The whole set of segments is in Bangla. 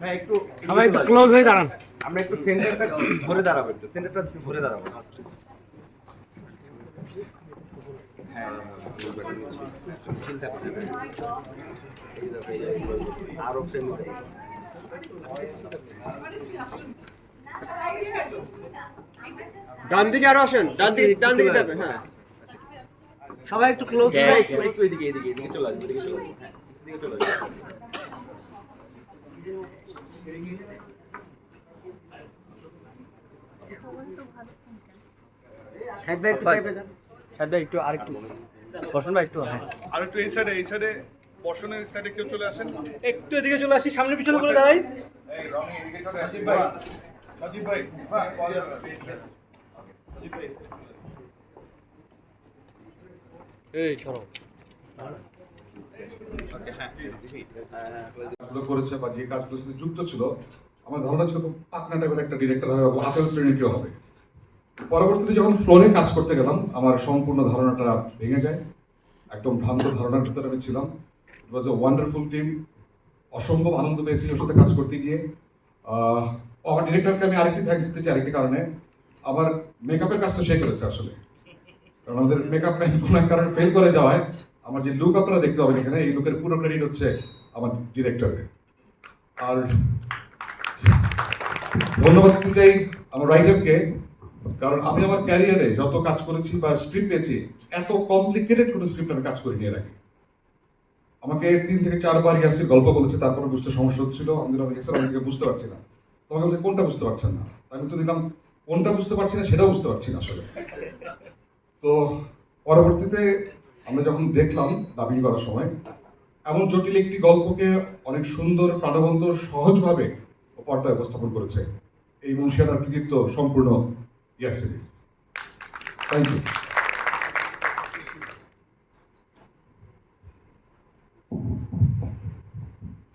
হ্যাঁ একটু সবাই একটু ক্লোজ হয়ে দাঁড়ান। আমরা একটু সেন্টারটা ঘুরে দাঁড়াবো একটু সেন্টারটা ঘুরে দাঁড়াবো। হ্যাঁ আরও ডান দিকে আরও আসেন ডান দিকে ডান দিকে যাবেন হ্যাঁ। সবাই একটু ক্লোজ হ্যাঁ, একটু এদিকে এদিকে এদিকে চলে আসবে এদিকে চলে আসবে হ্যাঁ, এদিকে চলে আসবে। একটু সাইড ভাই একটু আর একটু। বসুন ভাই একটু হ্যাঁ। আর একটু এই সাইডে এই সাইডে বর্ষণের সাইডে কেউ চলে আসেন? একটু এদিকে চলে আসি সামনে পিছনে করে দাঁড়াই। এই রনি এদিকে চলে আসেন। ভাই। রাজীব ভাই হ্যাঁ রাজীব ভাই এই সরো। হ্যাঁ হ্যাঁ কাজগুলো করেছে বা যে কাজগুলোর সাথে যুক্ত ছিল, আমার ধারণা ছিল খুব পাকনা টাইপের একটা ডিরেক্টর হবে বা আফেল শ্রেণির কেউ হবে। পরবর্তীতে যখন ফ্লোরে কাজ করতে গেলাম, আমার সম্পূর্ণ ধারণাটা ভেঙে যায়। একদম ভ্রান্ত ধারণার ভিতরে আমি ছিলাম। ইট ওয়াজ এ ওয়ান্ডারফুল টিম অসম্ভব আনন্দ পেয়েছি ওর সাথে কাজ করতে গিয়ে। আমার ডিরেক্টরকে আমি আরেকটি থ্যাঙ্কস দিচ্ছি আরেকটি কারণে। আমার মেকআপের কাজটা সে করেছে আসলে। কারণ আমাদের মেকআপ কোনো এক কারণে ফেল করে যাওয়ায়, আমার যে লুক আপনারা দেখতে পাবেন এখানে, এই লুকের পুরো ক্রেডিট হচ্ছে আমার ডিরেক্টরের। আর ধন্যবাদ দিতে চাই আমার রাইটারকে, কারণ আমি আমার ক্যারিয়ারে যত কাজ করেছি বা স্ক্রিপ্ট পেয়েছি, এত কমপ্লিকেটেড কোনো স্ক্রিপ্ট আমি কাজ করে নিয়ে রাখি আমাকে তিন থেকে চারবার ইয়াসির গল্প বলেছে, তারপরে বুঝতে সমস্যা হচ্ছিল। আমি দিলাম ইয়াসির, আমি বুঝতে পারছি না। তোমাকে বলছে, কোনটা বুঝতে পারছেন না? আমি তো দিলাম, কোনটা বুঝতে পারছি না, সেটাও বুঝতে পারছি না আসলে। তো পরবর্তীতে আমরা যখন দেখলাম ডাবিং করার সময় এমন জটিল একটি গল্পকে অনেক সুন্দর, প্রাণবন্ত, সহজভাবে পর্দায় উপস্থাপন করেছে। এই মুন্সিয়ানার কৃতিত্ব সম্পূর্ণ Yasir thank you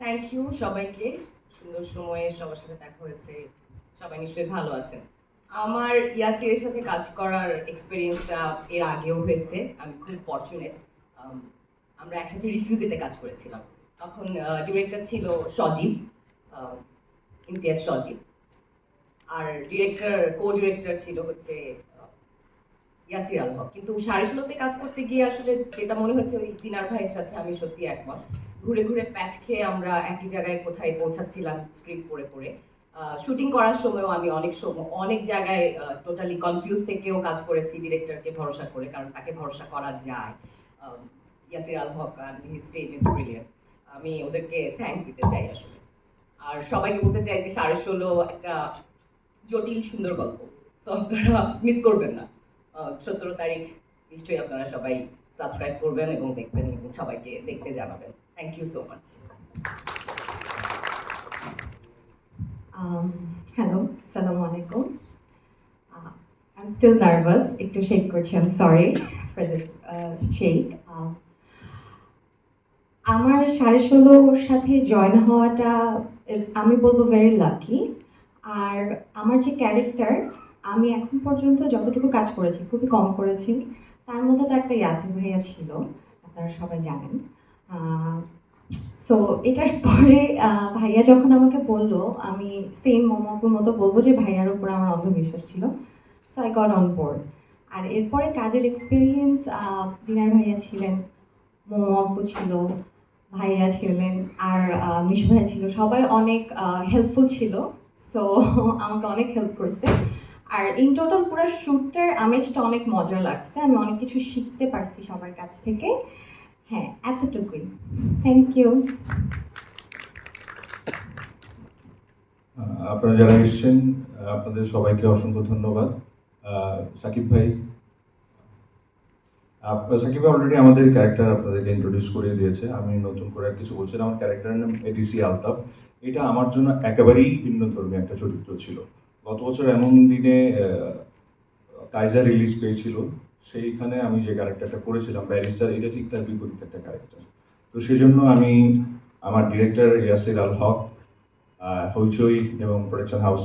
thank you সবাইকে। সুন্দর সময়ে সবার সাথে দেখা হয়েছে। সবাই নিশ্চয়ই ভালো আছেন। আমার ইয়াসিরের সাথে কাজ করার এক্সপিরিয়েন্সটা এর আগেও হয়েছে। আমি খুব ফর্চুনেট আমরা একসাথে রিফিউজিতে কাজ করেছিলাম। তখন ডিরেক্টর ছিল সজীব ইমতিয়াজ সজীব। আর ডিরেক্টর কো ডিরেক্টর ছিল হচ্ছে ইয়াসির আল হক। কিন্তু সাড়ে ষোলোতে কাজ করতে গিয়ে আসলে যেটা মনে হয়েছে ওই দিনার ভাইয়ের সাথে আমি সত্যি একমত। ঘুরে ঘুরে প্যাচ খেয়ে আমরা একই জায়গায় কোথায় পৌঁছাচ্ছিলাম স্ক্রিপ্ট পড়ে পড়ে। শুটিং করার সময়ও আমি অনেক সময় অনেক জায়গায় টোটালি কনফিউজ থেকেও কাজ করেছি ডিরেক্টরকে ভরসা করে, কারণ তাকে ভরসা করা যায়। Yasir Al Haq and his team is brilliant আমি ওদেরকে থ্যাঙ্কস দিতে চাই আসলে আর সবাইকে বলতে চাই যে সাড়ে ষোলো একটা জটিল সুন্দর গল্প তো আপনারা মিস করবেন না সতেরো তারিখ নিশ্চয়ই আপনারা সবাই সাবস্ক্রাইব করবেন এবং দেখবেন এবং সবাইকে দেখতে জানাবেন thank you so much hello Assalamu alaikum. Uh, I'm still nervous. একটু shake করছি for the uh, shake. Um, আমার সাড়ে ষোলোর সাথে জয়েন হওয়াটা আমি বলব ভেরি লাকি আর আমার যে ক্যারেক্টার আমি এখন পর্যন্ত যতটুকু কাজ করেছি, খুবই কম করেছি, তার মধ্যে তো একটা ইয়াসিন ভাইয়া ছিল, আপনারা সবাই জানেন। সো এটার পরে ভাইয়া যখন আমাকে বলল, আমি সেম মোমোপুর মতো বলব যে ভাইয়ার উপর আমার অন্ধবিশ্বাস ছিল। So I got on board আর এরপরে কাজের এক্সপিরিয়েন্স দিনার ভাইয়া ছিলেন, মোমো ছিল ভাইয়া ছিলেন আর মিশু ভাইয়া ছিল। সবাই অনেক হেল্পফুল ছিল সো আমাকে অনেক হেল্প করছে। আর ইন টোটাল পুরো শ্যুটটার আমেজটা অনেক মজার লাগছে। আমি অনেক কিছু শিখতে পারছি সবার কাছ থেকে। হ্যাঁ এতটুকুই। থ্যাংক ইউ আপনারা যারা এসছেন, আপনাদের সবাইকে অসংখ্য ধন্যবাদ। সাকিব ভাই সাকিব অলরেডি আমাদের ক্যারেক্টার আপনাদেরকে ইন্ট্রোডিউস করে দিয়েছে। আমি নতুন করে কিছু বলছি আমার ক্যারেক্টারের নাম এডিসি আলতাফ। এটা আমার জন্য একেবারেই ভিন্ন ধর্মী একটা চরিত্র ছিল। গত বছর এমন দিনে কাইজার রিলিজ পেয়েছিল। সেইখানে আমি যে ক্যারেক্টারটা করেছিলাম ব্যারিস্টার এটা ঠিক তার বিপরীত একটা ক্যারেক্টার তো সেই জন্য আমি আমার ডিরেক্টর ইয়াসির আল হক হইচই এবং প্রোডাকশন হাউস